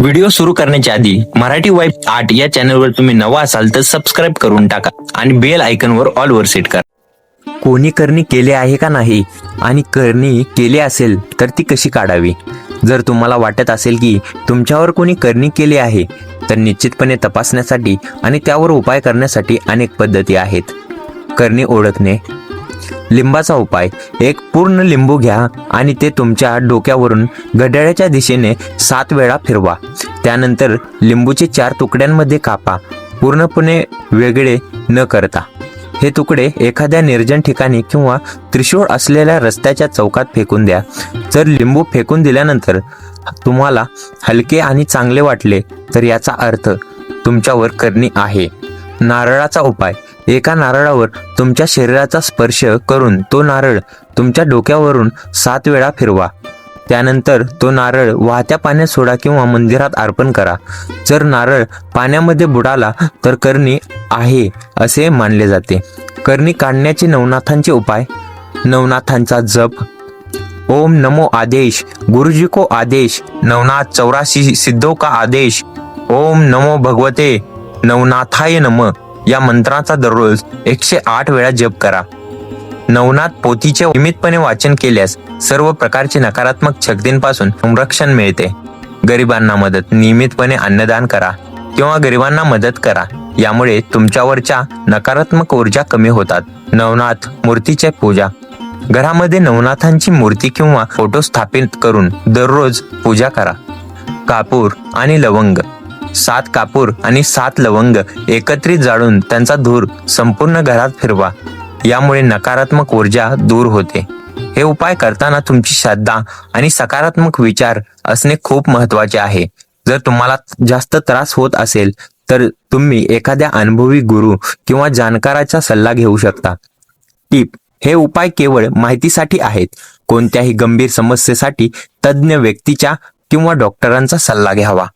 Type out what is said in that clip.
Video सुरू करण्याच्या आधी मराठी वाईफ आर्ट या चॅनलवर तुम्ही नवा असाल तर सबस्क्राईब करून टाका आणि बेल आयकनवर ऑल वर सेट करा. कोणी करणी केले आहे का नाही आणि करणी केले असेल तर ती कशी काढावी? जर तुम्हाला वाटत असेल की तुमच्यावर कोणी करणी केली आहे तर निश्चितपणे तपासण्यासाठी आणि त्यावर उपाय करण्यासाठी अनेक पद्धती आहेत. करणी ओळखणे लिंबाचा उपाय. एक पूर्ण लिंबू घ्या आणि ते तुमच्या डोक्यावरून घड्याळ्याच्या दिशेने सात वेळा फिरवा. त्यानंतर लिंबूचे चार तुकड्यांमध्ये कापा. पूर्णपणे वेगळे न करता. हे तुकडे एखाद्या निर्जन ठिकाणी किंवा त्रिशूळ असलेल्या रस्त्याच्या चौकात फेकून द्या. जर लिंबू फेकून दिल्यानंतर तुम्हाला हलके आणि चांगले वाटले तर याचा अर्थ तुमच्यावर करणी आहे. नारळाचा उपाय. एका नारळावर तुमच्या शरीराचा स्पर्श करून तो नारळ तुमच्या डोक्यावरून सात वेळा फिरवा. त्यानंतर तो नारळ वाहत्या पाण्यात सोडा किंवा मंदिरात अर्पण करा. जर नारळ पाण्यामध्ये बुडाला तर करणी आहे असे मानले जाते. करणी काढण्याचे नवनाथांचे उपाय. नवनाथांचा जप. ओम नमो आदेश. गुरुजी को आदेश. नवनाथ चौरासी सिद्धो का आदेश. ओम नमो भगवते. नवनाथाय नम. या मंत्राचा दररोज एकशे आठ वेळा जप करा. नवनाथ पोथीचे नियमितपणे वाचन केल्यास सर्व प्रकारचे नकारात्मक छगदींपासून संरक्षण मिळते. गरिबांना मदत नियमितपणे अन्नदान करा किंवा गरिबांना मदत करा. यामुळे तुमच्यावरच्या नकारात्मक ऊर्जा कमी होतात. नवनाथ मूर्तीचे पूजा. घरामध्ये नवनाथांची मूर्ती किंवा फोटो स्थापित करून दररोज पूजा करा. कापूर आणि लवंग. सात कापूर आणि सात लवंग एकत्रित जाळून त्यांचा धूर संपूर्ण घरात फिरवा. यामुळे नकारात्मक ऊर्जा दूर होते. हे उपाय करताना तुमची श्रद्धा आणि सकारात्मक विचार असणे खूप महत्त्वाचे आहे. जर तुम्हाला जास्त त्रास होत असेल तर तुम्ही एखाद्या अनुभवी गुरु किंवा जाणकाराचा सल्ला घेऊ शकता. टीप हे उपाय केवळ माहितीसाठी आहेत. कोणत्याही गंभीर समस्येसाठी तज्ज्ञ व्यक्तीच्या किंवा डॉक्टरांचा सल्ला घ्यावा.